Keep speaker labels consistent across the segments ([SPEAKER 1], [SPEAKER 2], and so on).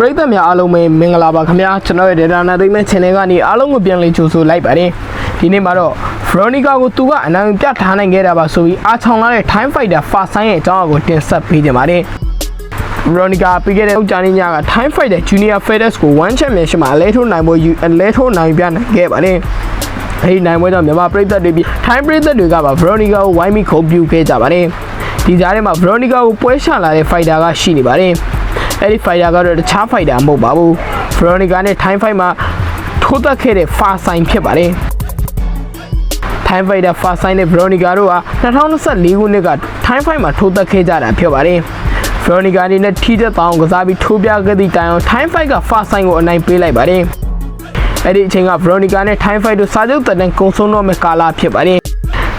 [SPEAKER 1] ရိသတ်များအားလုံးပဲမင်္ဂလာပါခင်ဗျာကျွန်တော်ရဲ့ data နာသိမ်းမဲ့ channel ကနေအားလုံးကိုပြန်လည်ကြိုဆိုလိုက်ပါတယ်ဒီနေ့မှာတော့ Veronica ကိုသူကအနိုင်ပြထားနိုင်ခဲ့တာပါဆိုပြီးအားချောင်လာတဲ့ Time Fighter Fast Sign ရဲ့အကြောင်းအရာကိုတင်ဆက်ပေးကြပါတယ် Veronica ပြီးခဲ့တဲ့ဥကြနေ့ညက Time Fighter Junior FedEx ကို One Championship မှာအလဲထိုးနိုင်ဖို့ယူအလဲထိုးနိုင်ပြနိုင်ခဲ့ပါတယ်အဲဒီနိုင်ပွဲကြောင့်မြန်မာပြည်သက်တွေပြီး Time ပြည်သက်တွေကပါ Veronica ကိုဝိုင်းပြီးခုန်ပြူခဲ့ကြပါတယ်ဒီကြားထဲမှာ Veronica ကိုပွဲချလာတဲ့ fighter ကရှိနေပါတယ် အဲ့ဒီ fighter ကတော့တခြား fighter မဟုတ်ပါဘူး Veronica နဲ့ Time Fight မှာထိုးသက်ခဲ့တဲ့ Fast Sign ဖြစ်ပါတယ် Time Fighter Fast Sign နဲ့ Veronica တို့ဟာ2024ခုနှစ်က Time Fight မှာထိုးသက်ခဲ့ကြတာဖြစ်ပါတယ် Veronica အနေနဲ့ထိတဲ့တောင်ကစားပြီးထိုးပြခဲ့သည့်တိုင်အောင် Time Fight က Fast Sign ကိုအနိုင်ပေးလိုက်ပါတယ်အဲ့ဒီအချိန်က Veronica နဲ့ Time Fight တို့စာချုပ်တက်တဲ့ကုံဆုံးတော့မဲ့ကာလဖြစ်ပါတယ်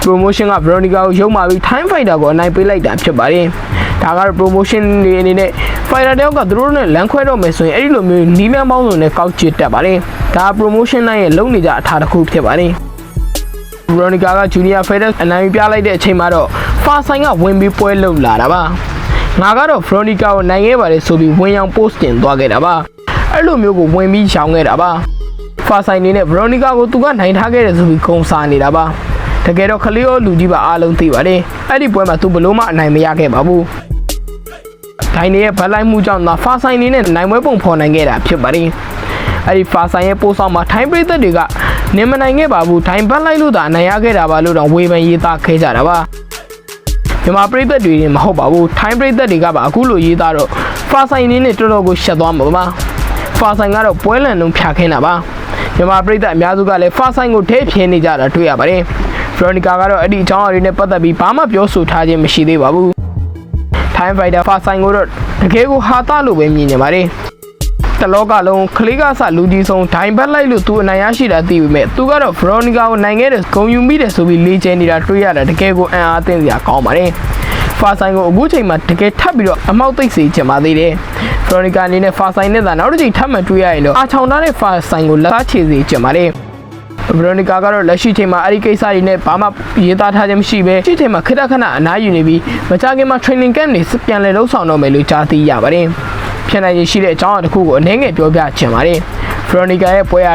[SPEAKER 1] promotion က Veronica ကိုရုံမာပြီး Time Fighter ကိုအနိုင်ပေးလိုက်တာဖြစ်ပါတယ် ဒါကတော့ promotion တွေအနေနဲ့ fighter တယောက်ကသူတို့နဲ့လမ်းခွဲတော့မယ်ဆိုရင်အဲ့ဒီလိုမျိုးနီးလန်းပေါင်းစုံနဲ့ကောက်ချစ်တက်ပါတယ်ဒါ promotion နိုင်ရဲ့လုံနေကြအထာတစ်ခုဖြစ်ပါတယ် Veronica က Junior FedEx အနိုင်ပြလိုက်တဲ့အချိန်မှာတော့ Far Sign ကဝင်ပြီးပွဲလုပ်လာတာပါငါကတော့ Veronica ကိုနိုင်ခဲ့ပါတယ်ဆိုပြီးဝင်ရောက် post တင်သွားခဲ့တာပါအဲ့လိုမျိုးကိုဝင်ပြီးရှောင်ခဲ့တာပါ Far Sign နေနဲ့ Veronica ကိုသူကနိုင်ထားခဲ့တယ်ဆိုပြီးဂုံစားနေတာပါတကယ်တော့ခလေးရောလူကြီးပါအားလုံးသိပါတယ်အဲ့ဒီပွဲမှာသူဘလို့မှအနိုင်မရခဲ့ပါဘူး ဒိုင်နေရဲ့ဗတ်လိုက်မှုကြောင့်သာ Far Sign နေနဲ့နိုင်ပွဲပုံဖော်နိုင်ခဲ့တာဖြစ်ပါတယ်အဲ့ဒီ Far Sign ရဲ့ပို့ဆောင်မှာထိုင်းပြည်သက်တွေကနင်မနိုင်ခဲ့ပါဘူးထိုင်းဘတ်လိုက်လို့သာအနိုင်ရခဲ့တာပါလို့တော့ဝေဖန်ရေးသားခဲ့ကြတာပါမြန်မာပြည်သက်တွေတင်မဟုတ်ပါဘူးထိုင်းပြည်သက်တွေကပါအခုလိုရေးသားတော့ Far Sign နေနဲ့တော်တော်ကိုရှက်သွားမှာပါ Far Sign ကတော့ပွဲလန်လုံးဖြာခင်းတာပါမြန်မာပြည်သက်အများစုကလည်း Far Sign ကိုထဲဖြင်းနေကြတာတွေ့ရပါတယ် Veronica ကတော့အဲ့ဒီအကြောင်းအရာတွေနဲ့ပတ်သက်ပြီးဘာမှပြောဆိုထားခြင်းမရှိသေးပါဘူး Time Fighter Far Sign ကိုတော့တကယ်ကိုဟာတာလို့ပဲမြင်နေပါတယ်တလောကလုံးခလေးကစလူကြီးဆုံးဒိုင်ဘက်လိုက်လို့သူအနိုင်ရရှိတာသိပေမဲ့သူကတော့ Veronica ကိုနိုင်ခဲ့တဲ့ဂုံယူမိတယ်ဆိုပြီးလေးချဲနေတာတွေ့ရတာတကယ်ကိုအံ့အားသင့်စရာကောင်းပါတယ်ဖာဆိုင်ကိုအခုချိန်မှာတကယ်ထပ်ပြီးတော့အမောက်သိပ်စေချင်ပါသေးတယ်။ Veronica အနေနဲ့ဖာဆိုင်နဲ့သာနောက်တစ်ချိန်ထပ်မတွေ့ရရင်တော့အာချောင်ထားတဲ့ဖာဆိုင်ကိုလက်စားချေစေချင်ပါတယ်။ Veronica ကတော့လက်ရှိချိန်မှာအဲ့ဒီကိစ္စတွေနဲ့ဘာမှရေးသားထားခြင်းမရှိပဲရှိချိန်မှာခက်ခဏအနားယူနေပြီးမကြခင်မှာ training camp တွေပြန်လည်လုပ်ဆောင်တော့မယ်လို့ကြားသိရပါတယ်။ဖြစ်နိုင်ရရှိတဲ့အကြောင်းအရာတစ်ခုကိုအနည်းငယ်ပြောပြချင်ပါတယ်။ Veronica ရဲ့ပွဲက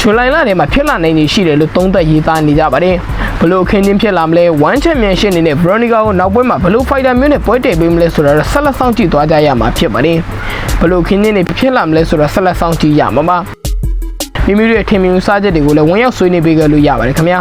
[SPEAKER 1] ဇူလိုင်လထဲမှာဖြစ်လာနိုင်နေရှိတယ်လို့သုံးသပ်ရေးသားနေကြပါတယ်။ဘလို့အခင်းချင်းဖြစ်လာမလဲ one championship အနေနဲ့ Veronica ကိုနောက်ပွဲမှာဘလို့ fighter မျိုးနဲ့ပွဲတည်ပေးမလဲဆိုတော့ဆက်လက်ဆောင်ကြည့်သွားကြရမှာဖြစ်ပါတယ်။ဘလို့အခင်းချင်းတွေဖြစ်လာမလဲဆိုတော့ဆက်လက်ဆောင်ကြည့်ရမှာပါ။ မိမိတို့ရဲ့ထင်မြင်စားချက်တွေကိုလည်းဝင်ရောက်ဆွေးနွေးပေးကြလို့ရပါတယ်ခင်ဗျာ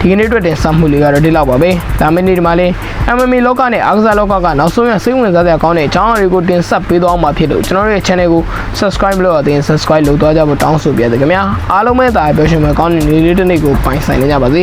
[SPEAKER 1] ဒီကနေ့အတွက်တင်ဆက်မှုလေးကတော့ဒီလောက်ပါပဲဒါမင်းနေ့ဒီမှာလေး MMA လောကနဲ့အားကစားလောကကနောက်ဆုံးရစိတ်ဝင်စားစရာကောင်းတဲ့အကြောင်းအရာတွေကိုတင်ဆက်ပေးသွားမှာဖြစ်လို့ကျွန်တော်တို့ရဲ့ channel ကို subscribe လုပ်ရတဲ့ subscribe လုပ်သွားကြဖို့တောင်းဆိုပြရစေခင်ဗျာအားလုံးပဲဒါပြောရှင်မှာကောင်းတဲ့နေ့လေးတစ်နေ့ကိုပိုင်ဆိုင်နေကြပါစေ